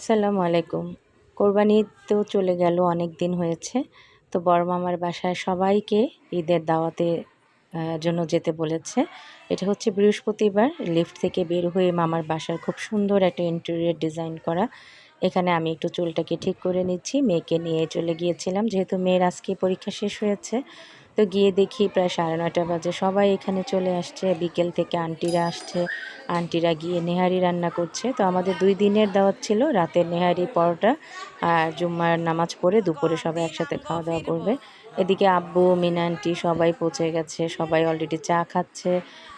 আসসালামু আলাইকুম। কোরবানি তো চলে গেল, অনেক দিন হয়েছে। তো বড় মামার বাসায় সবাইকে ঈদের দাওয়াতে জন্য যেতে বলেছে। এটা হচ্ছে বৃহস্পতিবার লিফট থেকে বের হয়ে মামার বাসার খুব সুন্দর একটা ইন্টেরিয়র ডিজাইন করা। এখানে আমি একটু চুলটাকে ঠিক করে নিচ্ছি, মেয়েকে নিয়ে চলে গিয়েছিলাম, যেহেতু মেয়ের আজকে পরীক্ষা শেষ হয়েছে। তো গিয়ে দেখি প্রায় সাড়ে নটা বাজে। সবাই এখানে চলে আসছে। বিকেল থেকে আন্টিরা আসছে। আন্টিরা গিয়ে নেহারি রান্না করছে। তো আমাদের দুই দিনের দাওয়াত ছিল রাতের নেহারি পরোটা আর জুম্মার নামাজ পড়ে দুপুরে সবাই একসাথে খাওয়া দাওয়া করবে। এদিকে আব্বু, মিনা, আন্টি সবাই পৌঁছে গেছে, সবাই অলরেডি চা খাচ্ছে।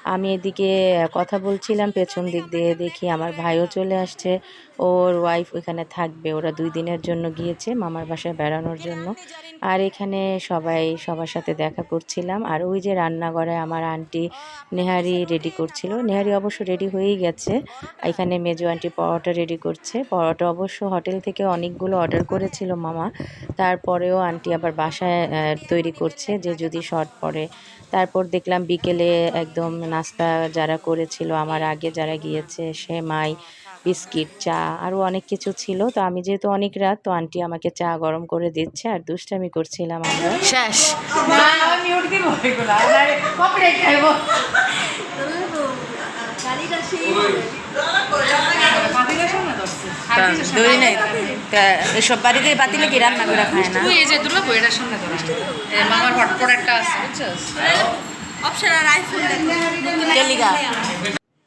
আমি এদিকে কথা বলছিলাম, পেছন দিক দিয়ে দেখি আমার ভাইও চলে আসছে। ওর ওয়াইফ ওইখানে থাকবে, ওরা দুই দিনের জন্য গিয়েছে মামার বাসায় বেড়ানোর জন্য। আর এখানে সবাই, সবার সাথে দেখা করছিলাম। আর ওই যে রান্নাঘরে আমার আন্টি নেহারি রেডি করছিল। নেহারি অবশ্য রেডি হয়েই গেছে। এখানে মেজো আন্টি পরোটা রেডি করছে। পরোটা অবশ্য হোটেল থেকে অনেকগুলো অর্ডার করেছিল মামা। তারপরেও আন্টি আবার বাসায় তৈরি করছে যে যদি শর্ট পড়ে তারপর দেখলাম বিকেলে একদম নাস্তা যারা করেছিল আমার আগে যারা গিয়েছে সেমাই বিস্কিট চা আরও অনেক কিছু ছিল। তো আমি যেহেতু অনেক রাত তো আন্টি আমাকে চা গরম করে দিচ্ছে আর দুষ্টামি করছিলাম আমরা। শেষ। মিউট নাই। তা এসব বাড়িতে পাতিলে কি রান্না করে খায় না? তুই এই যে বইটার সামনে ধরা। মামার হটপট একটা আছে বুঝছস? কেলিগা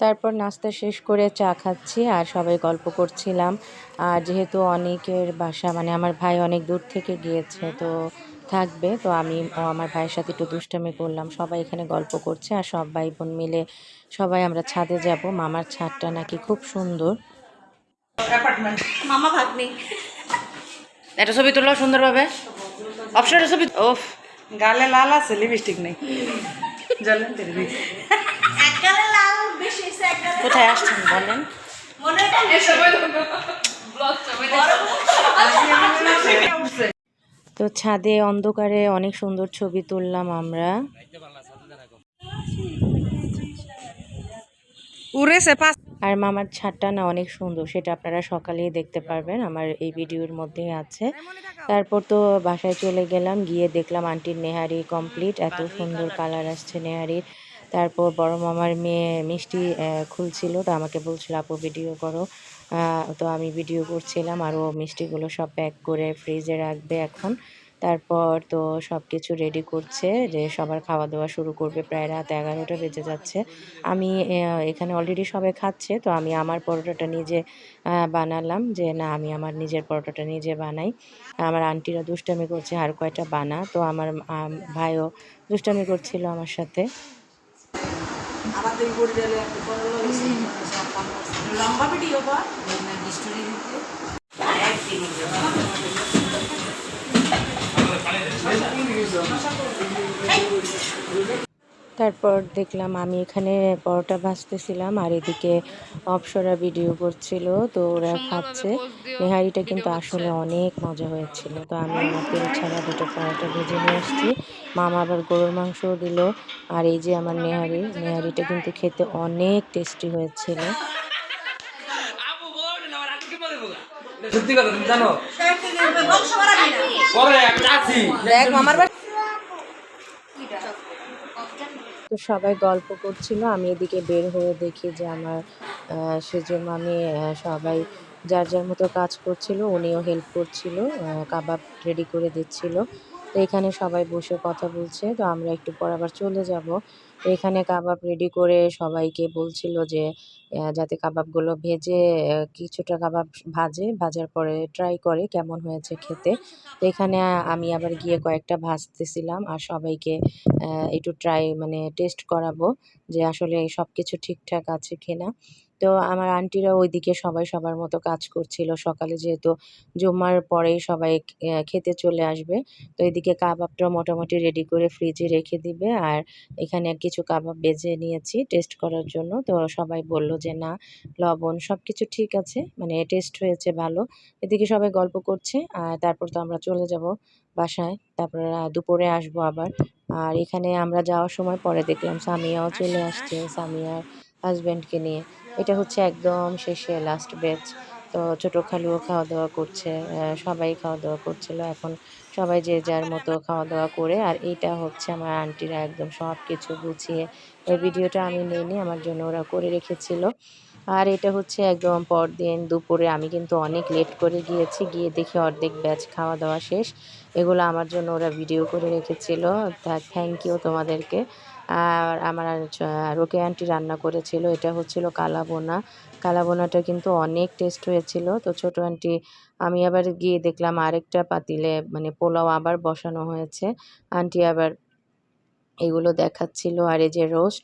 তারপর নাস্তা শেষ করে চা খাচ্ছি আর সবাই গল্প করছিলাম। আর যেহেতু অনেকের বাসা মানে আমার ভাই অনেক দূর থেকে গিয়েছে তো থাকবে। তো আমি আমার ভাইয়ের সাথে একটু দুষ্টামি করলাম। সবাই এখানে গল্প করছে আর সব ভাই বোন মিলে সবাই আমরা ছাদে যাব। মামার ছাদটা নাকি খুব সুন্দর। মামা ভাগ্নি। একটা ছবি তুলো সুন্দরভাবে। অপশনের ছবি ওফ। গালে লাল আছে লিপস্টিক নেই। জ্বলেন কোথায় আসছেন বলেন? তো ছাদে অন্ধকারে অনেক সুন্দর ছবি তুললাম আমরা। উড়েছে পাঁচ আর মামার ছাদটা না অনেক সুন্দর সেটা আপনারা সকালেই দেখতে পারবেন আমার এই ভিডিওর মধ্যেই আছে। তারপর তো বাসায় চলে গেলাম গিয়ে দেখলাম আন্টির নেহারি কমপ্লিট এত সুন্দর কালার আসছে নেহারির। তারপর বড় মামার মেয়ে মিষ্টি খুলছিল তো আমাকে বলছিল আপু ভিডিও করো। তো আমি ভিডিও করছিলাম আর ও মিষ্টিগুলো সব প্যাক করে ফ্রিজে রাখবে এখন। তারপর তো সব কিছু রেডি করছে যে সবার খাওয়া দাওয়া শুরু করবে, প্রায় রাত এগারোটা বেজে যাচ্ছে। আমি এখানে অলরেডি সবাই খাচ্ছে, তো আমি আমার পরোটাটা নিজে বানালাম যে না, আমি আমার নিজের পরোটাটা নিজে বানাই। আমার আন্টিরা দুষ্টামি করছে, আর কয়টা বানা? তো আমার ভাইও দুষ্টামি করছিল আমার সাথে। লম্বা ভিডিও বা? তারপর দেখলাম আমি এখানে পরোটা ভাজতেছিলাম আর এদিকে অপসরা ভিডিও করছিল তো ওরা খাচ্ছে। নেহারিটা কিন্তু আসলে অনেক মজা হয়েছিল তো আমি আমার তেল ছাড়া দুটো পরোটা ভেজে নিয়ে আসছি। মামা আবার গরুর মাংসও দিল আর এই যে আমার নেহারি নেহারিটা কিন্তু খেতে অনেক টেস্টি হয়েছিল। সত্যি কথা তুমি জানো? পরে আমি আছি দেখ মামার বাড়ি তো সবাই গল্প করছিল আমি এদিকে বের হয়ে দেখি যে আমার আহ, সেজন্য আমি সবাই যার যার মতো কাজ করছিল উনিও হেল্প করছিল কাবাব রেডি করে দিচ্ছিল। তো এখানে সবাই বসে কথা বলছে তো আমরা একটু পর আবার চলে যাব। তো এখানে কাবাব রেডি করে সবাইকে বলছিল যে যাতে কাবাবগুলো ভেজে কিছুটা কাবাব ভাজে, ভাজার পরে ট্রাই করে কেমন হয়েছে খেতে। তো এখানে আমি আবার গিয়ে কয়েকটা ভাজতেছিলাম আর সবাইকে একটু ট্রাই মানে টেস্ট করাবো যে আসলে সব কিছু ঠিকঠাক আছে কিনা। তো আমার আন্টিরা ওইদিকে সবাই সবার মতো কাজ করছিল। সকালে যেহেতু জুম্মার পরেই সবাই খেতে চলে আসবে, তো এদিকে কাবাবটা মোটামুটি রেডি করে ফ্রিজে রেখে দিবে। আর এখানে কিছু কাবাব বেজে নিয়েছি টেস্ট করার জন্য। তো সবাই বলল যে, না, লবণ সব কিছু ঠিক আছে। মানে টেস্ট হয়েছে ভালো। এদিকে সবাই গল্প করছে, আর তারপর তো আমরা চলে যাব বাসায়। তারপর দুপুরে আসব আবার। আর এখানে আমরা যাওয়ার সময় পরে দেখলাম সামিয়াও চলে আসছে, সামিয়ার হাজব্যান্ডকে নিয়ে। এটা হচ্ছে একদম শেষে লাস্ট ব্যাচ তো ছোটো খালুও খাওয়া দাওয়া করছে সবাই খাওয়া দাওয়া করছিল। এখন সবাই যে যার মতো খাওয়া দাওয়া করে, আর এটা হচ্ছে আমার আন্টিরা একদম সব কিছু গুছিয়ে, এই ভিডিওটা আমি নিইনি, আমার জন্য ওরা করে রেখেছিল। আর এটা হচ্ছে একদম পরদিন দুপুরে, আমি কিন্তু অনেক লেট করে গিয়েছি, গিয়ে দেখি অর্ধেক ব্যাচ খাওয়া দাওয়া শেষ। এগুলো আমার জন্য ওরা ভিডিও করে রেখেছিল। থ্যাংক ইউ তোমাদেরকে। আর আমার রোকে আন্টি রান্না করেছিল, এটা হচ্ছিল কালাবোনা কালাবোনাটা কিন্তু অনেক টেস্ট হয়েছিল। তো ছোট আন্টি আমি আবার গিয়ে দেখলাম আরেকটা পাতিলে মানে পোলাও আবার বসানো হয়েছে। আন্টি আবার এগুলো দেখাচ্ছিল আর এই যে রোস্ট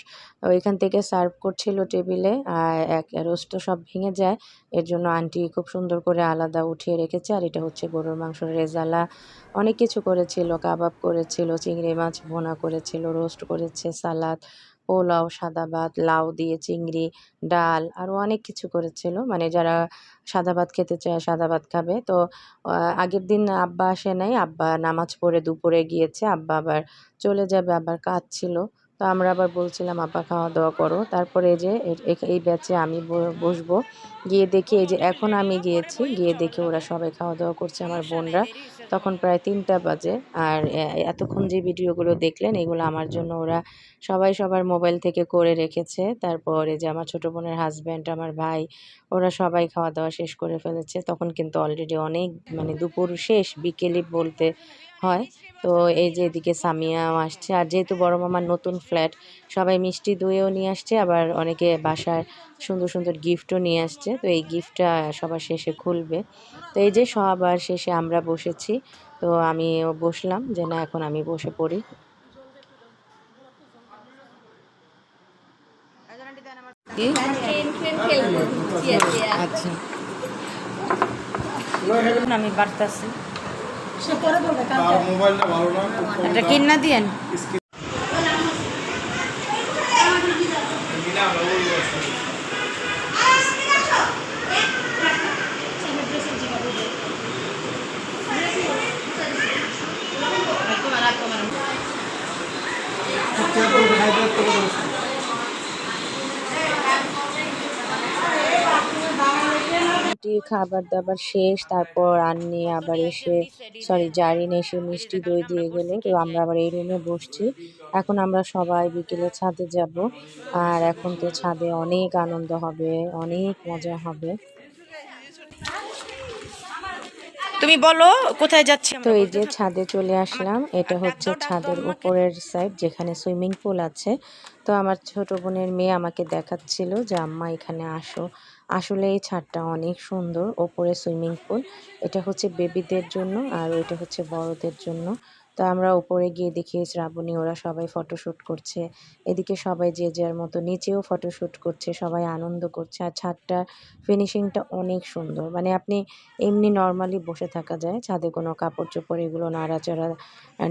ওইখান থেকে সার্ভ করছিল টেবিলে আর এক রোস্ট তো সব ভেঙে যায়। এর জন্য আন্টি খুব সুন্দর করে আলাদা উঠিয়ে রেখেছে, আর এটা হচ্ছে গরুর মাংস রেজালা। অনেক কিছু করেছিল, কাবাব করেছিল, চিংড়ি মাছ ভোনা করেছিল রোস্ট করেছে সালাদ পোলাও, সাদা ভাত, লাউ দিয়ে চিংড়ি, ডাল আরও অনেক কিছু করেছিল। মানে যারা সাদা ভাত খেতে চায়, সাদা ভাত খাবে। তো আগের দিন আব্বা আসে নাই। আব্বা নামাজ পড়ে দুপুরে গিয়েছে। আব্বা আবার চলে যাবে, আবার কাজ ছিল। তো আমরা আবার বলছিলাম, আব্বা, খাওয়া দাওয়া করো। তারপরে এই যে এই ব্যাচে আমি বসবো। গিয়ে দেখি এই যে, এখন আমি গিয়েছি। গিয়ে দেখি ওরা সবাই খাওয়া দাওয়া করছে, আমার বোনরা। তখন প্রায় তিনটা বাজে। আর এতক্ষণ যে ভিডিওগুলো দেখলেন, এগুলো আমার জন্য ওরা সবাই সবার মোবাইল থেকে করে রেখেছে। তারপরে যে আমার ছোটো বোনের হাজব্যান্ড আমার ভাই, ওরা সবাই খাওয়া দাওয়া শেষ করে ফেলেছে। তখন কিন্তু অলরেডি অনেক মানে দুপুর শেষ বিকেলই বলতে হয়। তো এই যে এদিকে সামিয়াও আসছে। আর যেহেতু বড় মামার নতুন ফ্ল্যাট সবাই মিষ্টি দইও নিয়ে আসছে। আবার অনেকে বাসার সুন্দর সুন্দর গিফটও নিয়ে আসছে। তো এই গিফটটা সবার শেষে খুলবে। তো এই যে সবার শেষে আমরা বসেছি। তো আমিও বসলাম যে না, এখন আমি বসে পড়ি। আচ্ছা। আমি বাড়তাছি। এটা কিনা দিয়েন? মোটামুটি খাবার দাবার শেষ, তারপর আন্নি আবার এসে সরি জারিন এসে মিষ্টি দই দিয়ে গেলে। তো আমরা আবার এই রুমে বসছি। এখন আমরা সবাই বিকেলে ছাদে যাব। আর এখন তো ছাদে অনেক আনন্দ হবে, অনেক মজা হবে। তুমি বলো কোথায় যাচ্ছি তো এই যে ছাদে চলে আসলাম এটা হচ্ছে ছাদের উপরের সাইড যেখানে সুইমিং পুল আছে। তো আমার ছোট বোনের মেয়ে আমাকে দেখাচ্ছিল যে আম্মা এখানে আসো। আসলে এই ছাদটা অনেক সুন্দর ওপরে সুইমিং পুল এটা হচ্ছে বেবিদের জন্য আর ওইটা হচ্ছে বড়দের জন্য। তো আমরা উপরে গিয়ে দেখি শ্রাবণী, ওরা সবাই ফটোশ্যুট করছে। এদিকে সবাই যে যার মতো নিচেও ফটোশ্যুট করছে, সবাই আনন্দ করছে। আর ছাদটা ফিনিশিংটা অনেক সুন্দর। মানে আপনি এমনি নর্মালি বসে থাকা যায়, ছাদে কোনো কাপড় চোপড় এগুলো নাড়াচাড়া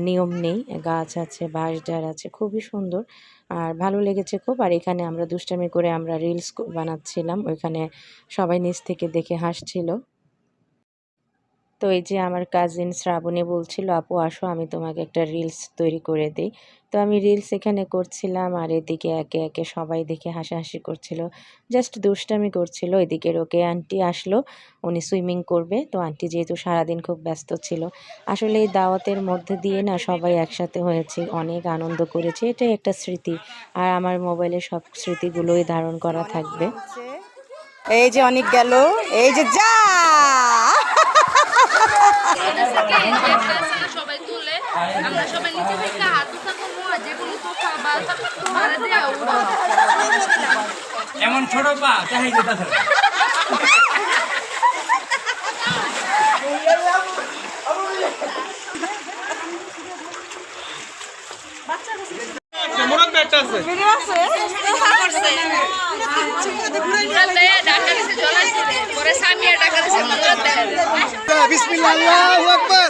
নিয়ম নেই। গাছ আছে, বাঁশ ডার আছে, খুবই সুন্দর। আর ভালো লেগেছে খুব। আর এখানে আমরা দুষ্টামি করে আমরা রিলস বানাচ্ছিলাম। ওইখানে সবাই নিচ থেকে দেখে হাসছিল। তো এই যে আমার কাজিন শ্রাবণী বলছিল, আপু, আসো, আমি তোমাকে একটা রিলস তৈরি করে দিই। তো আমি রিলস এখানে করছিলাম, আর এদিকে একে একে সবাই দেখে হাসাহাসি করছিল। জাস্ট দুষ্টামি করছিল এদিকে রোকে আন্টি আসলো, উনি সুইমিং করবে। তো আন্টি যেহেতু সারাদিন খুব ব্যস্ত ছিল, আসলে এই দাওয়াতের মধ্যে দিয়ে না সবাই একসাথে হয়েছে, অনেক আনন্দ করেছে, এটাই একটা স্মৃতি। আর আমার মোবাইলে সব স্মৃতিগুলোই ধারণ করা থাকবে। এই যে অনেক গেল, এই যে যা! সবাই তুলে আমরা সবাই নিচে যে কোনো কথা বা এমন ছোট পা তাই যেতে উড়াতে ডাকা দিছে জল আসছে পরে সামিয়া ডাকা দিছে উড়াতে বিসমিল্লাহ আল্লাহু আকবার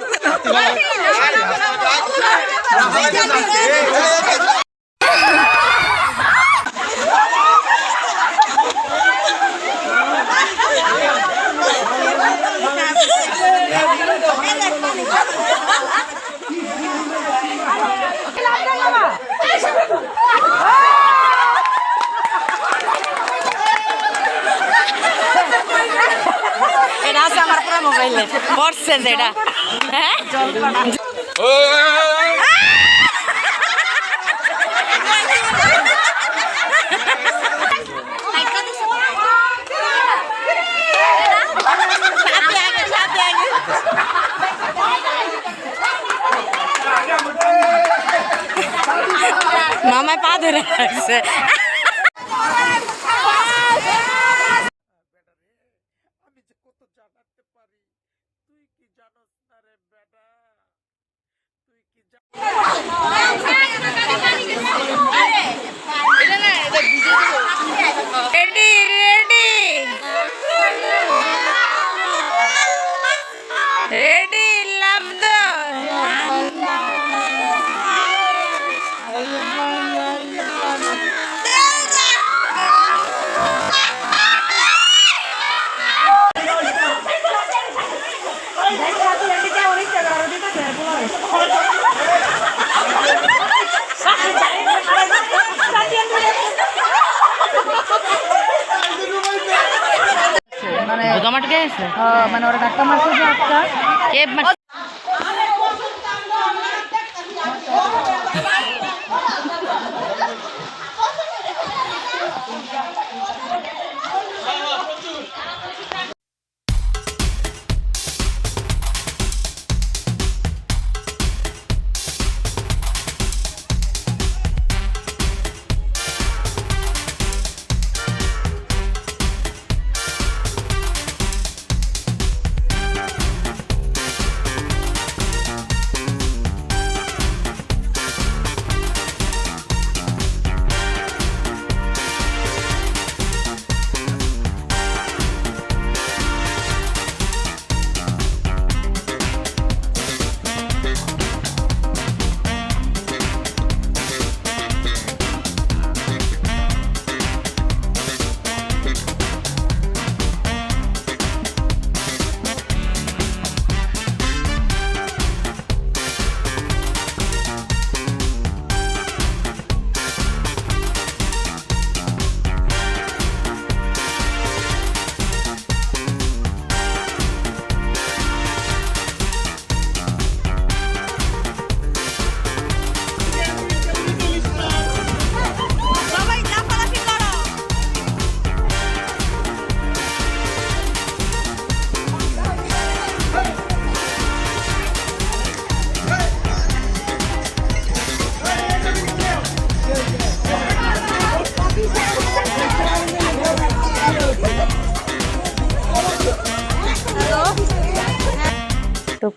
পাইলে পড়ছে যেটা। হ্যাঁ? মামায় পা ধরে রাখছে। আছে মানে ওরা ধাক্কা মারছে যে একটা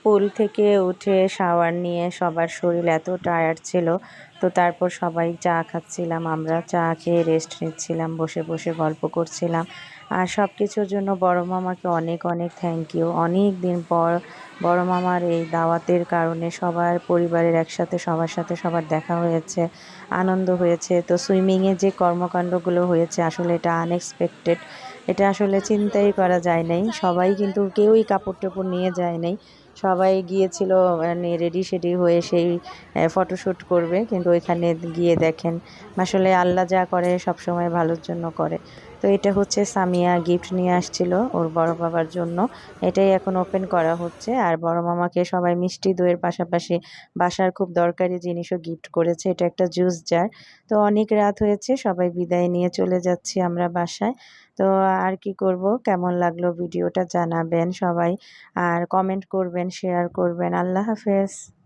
পুল থেকে উঠে শাওয়ার নিয়ে সবার শরীর এত টায়ার্ড ছিল, তো তারপর সবাই চা খাচ্ছিলাম, আমরা চা খেয়ে রেস্ট নিচ্ছিলাম, বসে বসে গল্প করছিলাম। আর সব কিছুর জন্য বড় মামাকে অনেক অনেক থ্যাংক ইউ অনেক দিন পর বড় মামার এই দাওয়াতের কারণে সবার পরিবারের একসাথে সবার সাথে সবার দেখা হয়েছে, আনন্দ হয়েছে। তো সুইমিংয়ে যে কর্মকাণ্ডগুলো হয়েছে, আসলে এটা আনএক্সপেক্টেড এটা আসলে চিন্তাই করা যায় নাই। সবাই কিন্তু কেউই কাপড় টাপড় নিয়ে যায় নাই। সবাই গিয়েছিল মানে রেডি সেডি হয়ে সেই ফটোশ্যুট করবে। কিন্তু ওইখানে গিয়ে দেখেন, আসলে আল্লাহ যা করে সব সময় ভালোর জন্য করে। তো এটা হচ্ছে সামিয়া গিফট নিয়ে আসছিল ওর বড় বাবার জন্য। এটাই এখন ওপেন করা হচ্ছে। আর বড় মামাকে সবাই মিষ্টি দইয়ের পাশাপাশি বাসার খুব দরকারি জিনিসও গিফট করেছে। এটা একটা জুস জার তো অনেক রাত হয়েছে, সবাই বিদায় নিয়ে চলে যাচ্ছি আমরা বাসায়। তো আর কি করব? কেমন লাগল ভিডিওটা জানাবেন সবাই। আর কমেন্ট করবেন শেয়ার করবেন। আল্লাহ হাফেজ।